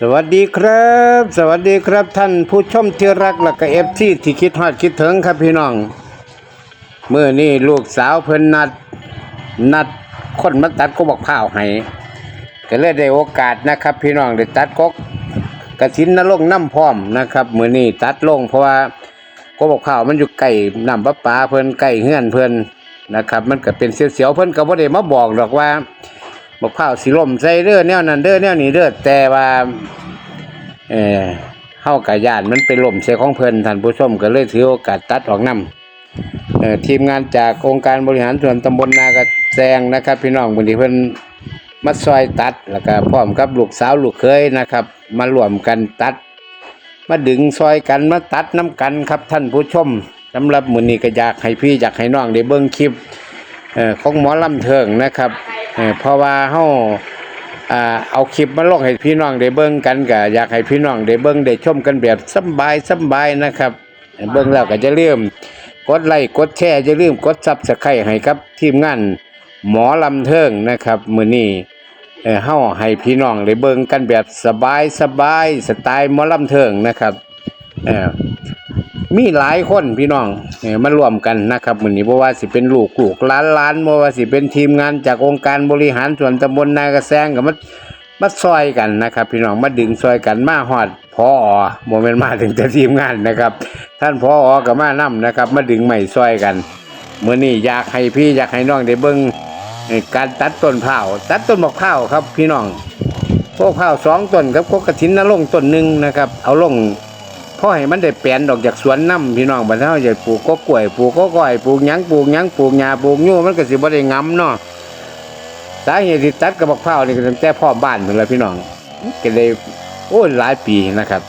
สวัสดีครับ สวัสดีครับท่านผู้ชมที่รักและก็เอฟซีที่คิดฮอดคิดถึงครับพี่น้องเมื่อนี้ลูกสาวเพิ่นนัดนัดคนมาตัดก็บอกข้าวให้ก็เลยได้โอกาสนะครับ พี่น้องได้ตัดกกกระถินนลงน้ำพร้อมนะครับเมื่อนี้ตัดลงเพราะว่าก็บอกข้าวมันอยู่ใกล้น้ำประปาเพิ่นใกล้เฮือนเพิ่นนะครับ มันก็เป็นเสียวๆเพิ่นก็บ่ได้มาบอกหรอกว่า บอกข้าวสิล่มใส่เด้อแนวนั้นเด้อแนวนี้เด้อแต่ว่าเออเฮากะย่านมันเป็นล่มใส่ของเพิ่นท่านผู้ชมก็เลยถือโอกาสตัดออกนํเออทีมงานจากองค์การบริหารส่วนตำบลนากระแซงนะครับ พี่น้องมื้อนี้เพิ่นมาซอยตัดแล้วก็พร้อมกับลูกสาวลูกเคยนะครับ มารวมกันตัด มาดึงซอยกันมาตัดน้ำกันครับท่านผู้ชมสำหรับมื้อนี้ก็อยากให้พี่อยากให้น้องได้เบิ่งคลิป ของหมอลำเทิงนะครับเอ่อเพราะว่าเฮาอ่าเอาคลิปมาลงให้พี่น้องได้เบิ่งกันก็อยากให้พี่น้องได้เบิ่งได้ชมกันแบบสบายสบายนะครับเอ่อเบิ่งแล้วก็จะลืมกดไลค์กดแชร์จะลืมกด Subscribe ให้ครับ ทีมงานหมอลำเทิงนะครับ มื้อนี้เอ่อเฮาให้พี่น้องได้เบิ่งกันแบบสบายสบายสไตล์หมอลำเทิงนะครับเอ่อ มีหลายคนพี่น้องเอ่อมารวมกันนะครับมือนี้บ่ว่าสิเป็นลูกลูกหลานหลานบ่ว่าสิเป็นทีมงานจากองค์การบริหารส่วนตำบลนากระแซงก็มามาซอยกันนะครับพี่น้องมาดึงซอยกันมาฮอดพอบ่แม่นมาถึงแต่ทีมงานนะครับ ท่านพอก็มานํนะครับ มาดึงไม้ซอยกันเมื้อนี้อยากให้พี่อยากให้น้องได้เบิงการตัดต้นพร้าตัดต้นมะพร้าวครับพี่น้องพวกพร้าสองต้นครับกกระถินนรงต้นหนึ่งนะครับ เอาลง อให้มันได้แปลนดอกจากสวนน้ำพี่น้องบัดเฮาจะปลูกก็กล้วยปลูกก็ก้อยปลูกหยังปลูกหยังปลูกหญ้าปลูกยูมันก็สิบ่ได้งํเนาะสาเหตุที่ตัดกระบอกเผาวนี่ก็ตั้งแต่พ่อบ้านเพิ่นล่ะพี่น้องก็เลยโอ้หลายปีนะครับ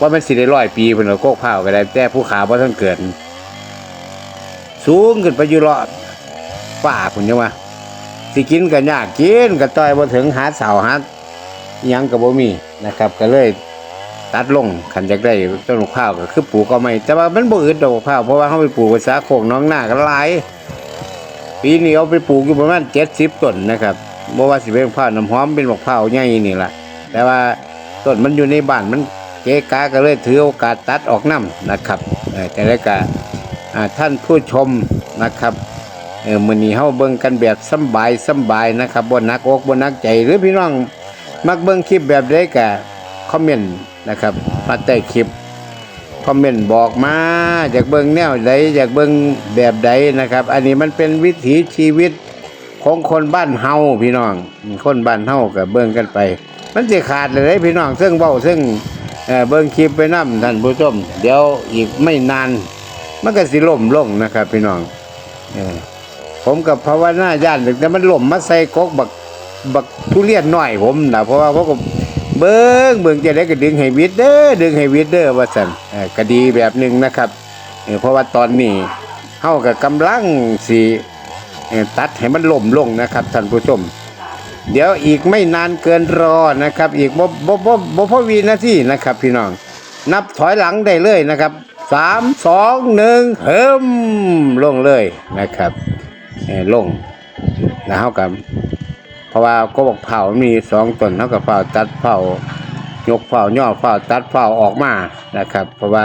ว่ามันสิได้ร้อยปีเพิ่นก็โกกเผาวก็ได้แต่ผู้ขาบ่ทันเกิด สูงขึ้นไปอยู่รอดฟ้าพุ่นยังว่าสิกินก็ยากกินก็ต้อยบ่ถึงหาเสาหาหยังก็บ่มีนะครับ ก็เลย ตัดลงขันจากได้ต้นมะพร้าวก็คือปลูกก็ไม่ แต่ว่ามันบ่อึดดอกมะพร้าวเพราะว่าเขาไปปลูกภาษาโคกน้องหน้าก็หลายปีนี้เอาไปปลูกอยู่ประมาณ70ต้นนะครับบ่ว่าสิเป็นมะพร้าวน้ำหอมเป็นมะพร้าวใหญ่นี่แหละแต่ว่าต้นมันอยู่ในบ้านมันเกะกะก็เลยถือโอกาสตัดออกนํนะครับแต่แล้วก็ท่านผู้ชมนะครับเออมือนี้เฮาเบิ่งกันแบบสบายสบายนะครับบ่หนักอกบ่หนักใจหรือพี่น้อง มักเบิ่งคลิปแบบใดก็คอมเมนต์ นะครับ มาใต้คลิปคอมเมนต์บอกมาอยากเบิ่งแนวใดอยากเบิ่งแบบใดนะครับ อันนี้มันเป็นวิถีชีวิตของคนบ้านเฮาพี่น้อง คนบ้านเฮาก็เบิ่งกันไป มันสิขาดเลยพี่น้องซึ่งเว้าซึ่งเบิ่งคลิปไปนํท่านผู้ชม เดี๋ยวอีกไม่นานมันก็สิล่มลงนะครับ พี่น้องอผมกับภาวนาญาติแต่มันล่มมาใส่กกบักบักทุเรียนหน้อยผมนะเพราะว่าผมก็ เบิ้งเบิ้งจะได้ก็ดึงให้วิดเด้อดึงให้วิดเด้อว่าซั่นเอ่อก็ดีแบบหนึ่งนะครับเพราะว่าตอนนี้เฮาก็กำลังสิเอ่อตัดให้มันล่มลงนะครับท่านผู้ชม เดี๋ยวอีกไม่นานเกินรอนะครับ อีกบ่บ่บ่บ่พอวีนาทีนะครับ พี่น้อง นับถอยหลังได้เลยนะครับสามสองหนึ่งเฮิมลงเลยนะครับลงแล้วเฮากับ ราะว่าก็บอกเผามีสองตนเท่ากับเผาตัดเผายกเผาย่อเผาตัดเผาออกมานะครับ เพราะว่า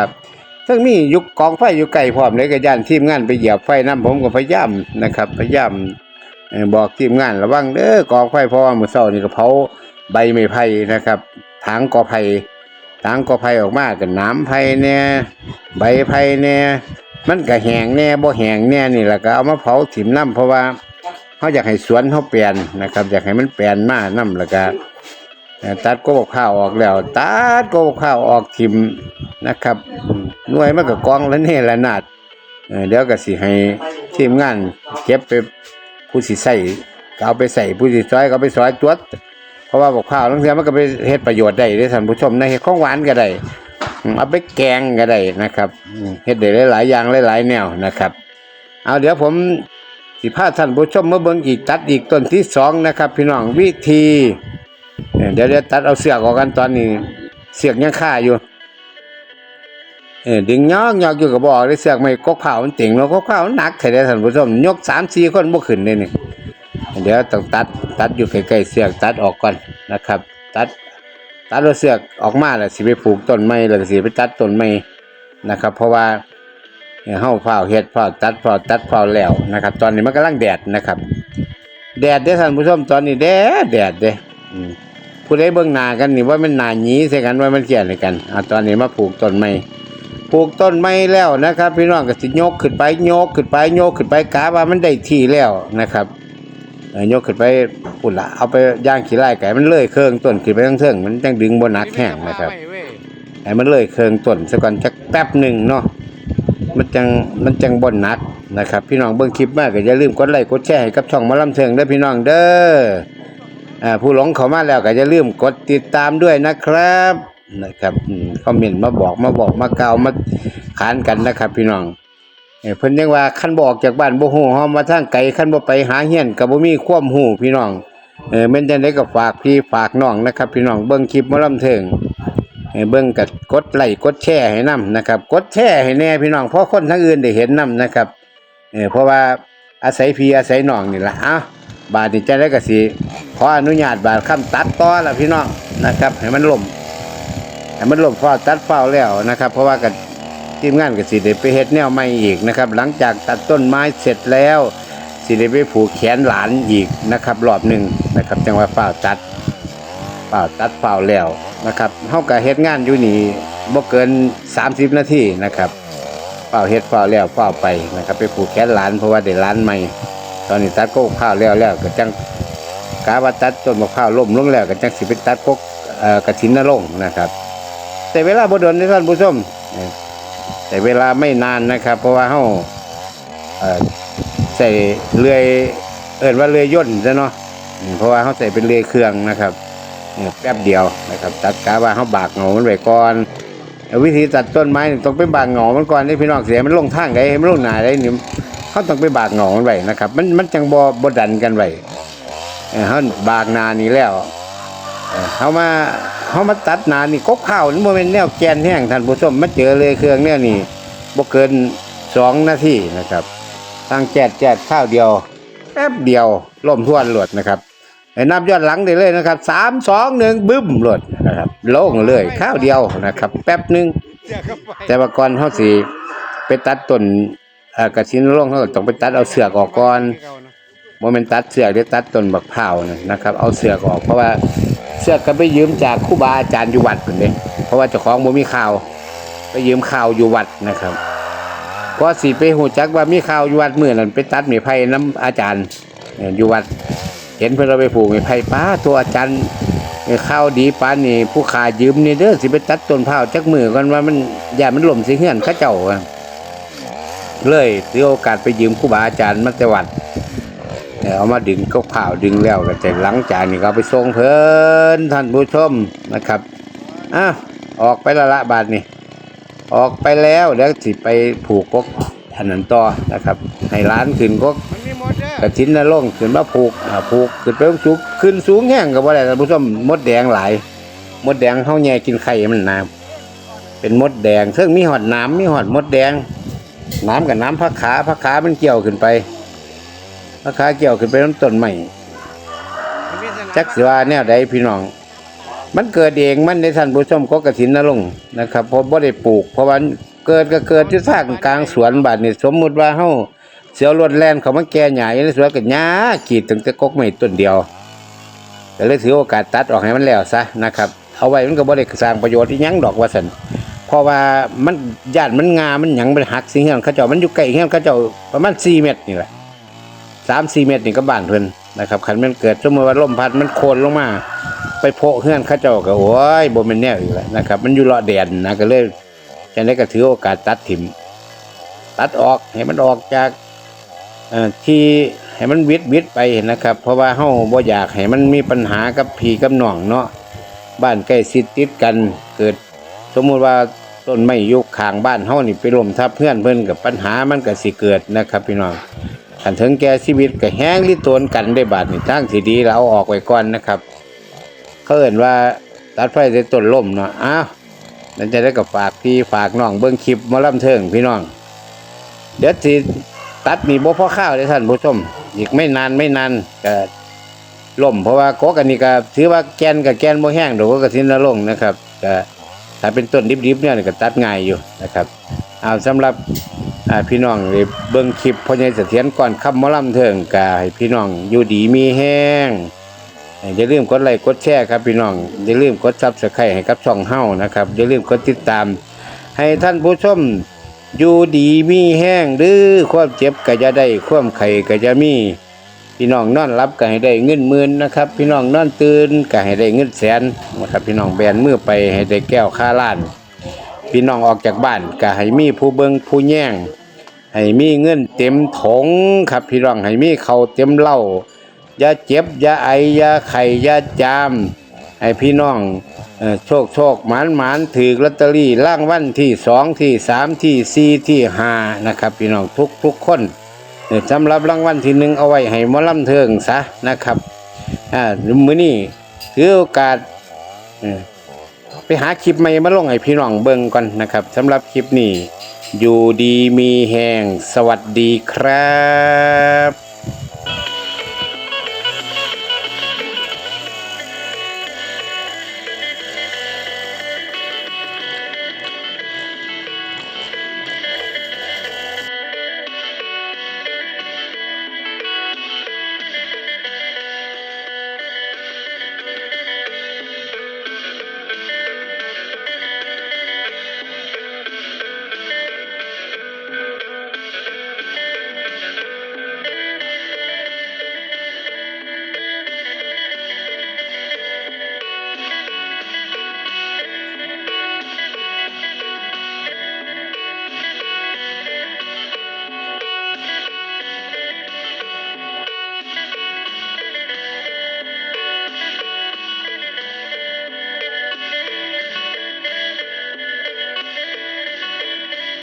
ซึ่งมียุกกองไฟอยู่ไกลพร้อมเลยก็ย่านทีมงานไปเหยียบไฟน้ำผมก็พยายามนะครับพยายามบอกทีมงานระวังเด้อกองไฟเพราะว่ามือเช้านี่ก็เผาใบไม้ไผ่นะครับทางกอไผ่ทางกอไผ่ออกมาก็น้ำไผ่แน่ใบไผ่แน่มันก็แห้งแน่บ่แห้งแน่นี่แหละก็เอามาเผาถิ่มน้ำเพราะว่า เขาอยากให้สวนเขาเปลี่ยนนะครับ อยากให้มันเปลี่ยนมานํแล้วก็ตัดโกบข้าวออกแล้ว ตัดโกบข้าวออกทิมนะครับหน่วยมันก็กองแล้วนี่ละนาดเเดี๋ยวก็สิให้ทีมงานเก็บไปผู้สิใส่ก็เอาไปใส่ผู้สิซอยก็เอาไปซอยตรวจเพราะว่าบอกข้าวบางเทียมันก็ไปเฮ็ดประโยชน์ได้ด้อท่านผู้ชมในเฮ็ดของหวานก็ได้เอาไปแกงก็ได้นะครับเฮ็ดได้หลายๆอย่างหลายๆแนวนะครับ เอาเดี๋ยวผม สิพาท่านผู้ชมมาเบิ่งอีกตัดอีกต้นที่สองนะครับ พี่น้องวิธีเดี๋ยวเดี๋ยวตัดเอาเสือกออกกันตอนนี้ เสือกยังคาอยู่เออดึงยอกยอกอยู่กับบอกเลยเสือกไม่กกเผามันติ่งแล้วกกเผามันหนักแท้เด้ท่านผู้ชมยกสามสี่คนบ่ขึ้นเลยนี่เดี๋ยวต้องตัดตัดอยู่ใกล้ๆเสือกตัดออกก่อนนะครับ ตัดตัดเอาเสือกออกมาแล้วสิไปปลูกต้นไม้แล้วสิไปตัดต้นไม้นะครับ เพราะว่า เฮาเฝ้าวเฮ็ดเฝ้าวตัดเฝ้าวตัดเฝ้าวแล้วนะครับ ตอนนี้มันกำลังแดดนะครับ แดดเด้อท่านผู้ชมตอนนี้แดดแดดเด้อืมผู้ใดเบิ่งหน้ากันนี่ว่ามันหน้าหยีใส่กันว่ามันเกลียดกันอ่าตอนนี้มาปลูกต้นไม้ปลูกต้นไม้แล้วนะครับ พี่น้องก็สิยกขึ้นไปโยกขึ้นไปโยกขึ้นไปกะว่ามันได้ที่แล้วนะครับเออยกขึ้นไปปุ่นละเอาไปย่างขี้ไล่ไก่มันเลยเครื่องต้นขึ้นไปทั้งเทิงมันจังดึงบ่หนักแห้งนะครับให้มันเลยเครื่องต้นซะก่อนจักแป๊บหนึ่งเนาะ มันจังมันจังบ่นหนักนะครับ พี่น้องเบิ่งคลิปมากก็อย่าลืมกดไลค์กดแชร์ให้กับช่องมอลำเทิงด้อพี่น้องเด้ออ่าผู้หลงเข้ามาแล้วก็อย่าลืมกดติดตามด้วยนะครับนะครับอืมคอมเมนต์มาบอกมาบอกมากล่าวมาขานกันนะครับ พี่น้องเพิ่นยังว่าคันบอกจากบ้านบ่ฮู้เฮามาทางไกลคันบ่ไปหาเฮียนก็บ่มีความฮู้พี่น้องเออแม่นจังไดก็ฝากพี่ฝากน้องนะครับ พี่น้องเบิ่งคลิปมอลำเทิง ให้เบิ่งกับกดไลค์กดแชร์ให้นํนะครับ กดแชร์ให้แน่พี่น้องเพราะคนทั้งอื่นได้เห็นนํนะครับเออเพราะว่าอาศัยพี่อาศัยน้องนี่แหละเอ้าบาดนี้จะได้ก็สิขออนุญาตบาดคำตัดต่อละพี่น้องนะครับ ให้มันล่มให้มันล่มฟ้าตัดเฝ้าแล้วนะครับ เพราะว่ากับทีมงานก็สิได้ไปเฮ็ดแนวใหม่อีกนะครับ หลังจากตัดต้นไม้เสร็จแล้วสิได้ไปผูกแขนหลานอีกนะครับรอบหนึ่งนะครับจังว่าฟ้าตัดเปล่าตัดเปล่าแล้ว นะครับเฮาก็เฮ็ดงานอยู่นี่บ่เกิน 30 นาทีนะครับเปล่าเฮ็ดเปล่าแล้วเปล่าไปนะครับ ไปผูกแขนหลานเพราะว่าได้หลานใหม่ ตอนนี้ตัดโกกข้าวแล้วแล้วก็จังกาว่าตัดต้นมะพร้าวล้มลงแล้วก็จังสิไปตัดพวกเอ่อกระถินนรงนะครับ แต่เวลาบ่ดนนะท่านผู้ชมแต่เวลาไม่นานนะครับ เพราะว่าเฮาเอ่อใส่เลื่อยเอิ้นว่าเลื่อยย่นซะเนาะเพราะว่าเฮาใส่เป็นเลื่อยเครื่องนะครับ แป๊บเดียวนะครับตัดกาว่าเขาบากเหงามันไว้ก่อนวิธีตัดต้นไม้ต้องไปบากเหงามันก่อนให้พี่น้องเสียมันลงทางใดให้มันลงหนาได้นี่เขาต้องไปบากเหงามันไว้นะครับ มันมันจังบ่บ่ดันกันไว้เขาบากหนานี่แล้วเขามาเขามาตัดหนานี่กบข้าวนี่โมเมนต์แนวแกนแห้งท่านผู้ชมมาเจอเลยเครื่องเนี่ยนี่บ่เกินสองนาทีนะครับตั้งแจดแจดข้าวเดียวแป๊บเดียวล่มทวนหลวดนะครับ นับย้อนหลังได้เลยนะครับสามสองหนึ่งบึ้มหลดนะครับโล่งเลยข้าวเดียวนะครับ แป๊บหนึ่งแต่ว่าก่อนเขาสิไปตัดต้นเอ่อกระชินโล่งเขาก็ต้องไปตัดเอาเสือกออกก่อนโมเมนตัดเสือกหรือตัดต้นบักพร้าวนะนะครับ เอาเสือกออกเพราะว่าเสือกก็ไปยืมจากครูบาอาจารย์อยู่วัดคนเด้เพราะว่าเจ้าของบ่มีข่าว ไปยืมข่าวอยู่วัดนะครับพอสิไปหูจักว่ามีข่าวอยู่วัดมื้อนั้นไปตัดไม้ไผ่น้ำอาจารย์เอ่ออยู่วัด เห็นเพิ่นเราไปผูกไม้ไผ่ป้าตัวอาจารย์เอ่อข้าวดีปานนี่ ผู้ขายืมนี่เด้อสิไปตัดต้นพร้าจักมือก่อนว่ามันอย่ามันหล่มสิเฮือนเขาเจ้าเลยถือโอกาสไปยืมครูบาอาจารย์มาแต่วัดเอ่อเอามาดึงก็พร้าดึงแล้วก็จหลังจากนี่ก็เอาไปส่งเพิ่นท่านผู้ชมนะครับอะออกไปละละบาทนี่ออกไปแล้วเดี๋ยวสิไปผูกกกอันนั้นต่อนะครับ ให้ร้านขึ้นก็ กระถินนรงค์ขึ้นมาผูกอ่าผูกขึ้นไปสูงขึ้นสูงแห้งกับว่าอะไรท่านผู้ชมมดแดงหลาย มดแดงเขาแย่กินไข่มันน้ำเป็นมดแดงซึ่องมีหอดน้ำมีหอดมดแดง น้ำกับน้ำพักขาพักขามันเกี่ยวขึ้นไปพักขาเกี่ยวขึ้นไปน้ำต้นใหม่มันมีสนามจักสิว่าแนวใดพี่น้อง มันเกิดเองมันในท่านผู้ชมก็กระถินนรงค์นะครับเพราะบ่ได้ปลูก เพราะว่าเกิดก็เกิดที่สร้างกลางสวนบาดนี่สมมุติว่าเฮา เสียวรถแล่นเขามาแก่หญ้าอยู่ในสวนก็หญ้าขีดตั้งแต่กกไม่ต้นเดียวก็เลยถือโอกาสตัดออกให้มันแล้วซะนะครับ เอาไว้มันก็บ่ได้สร้างประโยชน์อีหยังดอกว่าซั่นเพราะว่ามันญาติมันงา มันหยังมันหักสิเฮือนเขาเจ้ามันอยู่ใกล้เฮือนเขาเจ้าประมาณ4เมตรนี่แหละ3 4เมตรนี่ก็บ้านเพิ่นนะครับคันมันเกิดสมมติว่าลมพัดมันโคนลงมา ไปโพะเฮือนเขาเจ้าก็โอ้ยบ่แม่นแนวอีกแล้วนะครับ มันอยู่เลาะแดนนะก็เลยจังได๋ก็ถือโอกาสตัดถิ่มตัดออกให้มันออกจาก ที่ให้มันวิดวิดไปนะครับ เพราะว่าเฮาบ่อยากให้มันมีปัญหากับพี่กับน้องเนาะบ้านใกล้ชิดติดกันเกิด สมมุติว่าต้นไม้ยู่ข้างบ้านเฮานี่ไปล้มทับเพื่อนเพิ่นกับปัญหามันก็สิเกิดนะครับพี่น้องคันถึงแก่ชีวิตก็แห้งลิโตนกันได้บาดนี่ทางที่ดีเราเอาออกไว้ก่อนนะครับเขาเอ่นว่าตัดไฟในต้นล่มเนาะอ้าวนั่นจะได้กับฝากพี่ฝากน้องเบิ้งคลิปมาล่ำเทิงพี่น้องเดี๋ยวสิ ตัดมีบ่พอข้าวเลยท่านผู้ชม อีกไม่นานไม่นานก็ล่มเพราะว่ากกันนี้ก็ถือว่าแกนกับแกนบ่แห้งดอกก็กระสินละลงนะครับก็ถ้าเป็นต้นดิบๆเนี่ยก็ตัดง่ายอยู่นะครับเอาสำหรับพี่น้องเบิ่งคลิปพ่อใหญ่เสถียรก่อนคำหมอลำเทิงก็ให้พี่น้องอยู่ดีมีแห้งอย่าลืมกดไลค์กดแชร์ครับพี่น้องอย่าลืมกด Subscribe ให้กับช่องเฮ้านะครับอย่าลืมกดติดตาม ให้ท่านผู้ชม อยู่ดีมีแห้งหรือความเจ็บก็จะได้ความไข้ก็จะมี พี่น้องนอนรับก็ให้ได้เงินหมื่นนะครับ พี่น้องนอนตื่นก็ให้ได้เงินแสนนะครับพี่น้องแบนมือไปให้ได้แก้วค่าล้าน พี่น้องออกจากบ้านก็ให้มีผู้เบิงผู้แย่งให้มีเงินเต็มถงครับ พี่น้องให้มีเขาเต็มเหล้าอย่าเจ็บอย่าไออย่าไข้อย่าจาม ให้พี่น้องโชคโชคหมานหมานถือลอตเตอรี่ล่างวันที่สองที่สามที่สี่ที่ห้านะครับ พี่น้องทุกทุกคนสำหรับรางวัลที่หนึ่งเอาไว้ให้มอลำเทิงซะนะครับอ่ามือนี้ถือโอกาสไปหาคลิปใหม่มาลงให้พี่น้องเบิ่งก่อนนะครับสำหรับคลิปนี้อยู่ดีมีแหงสวัสดีครับ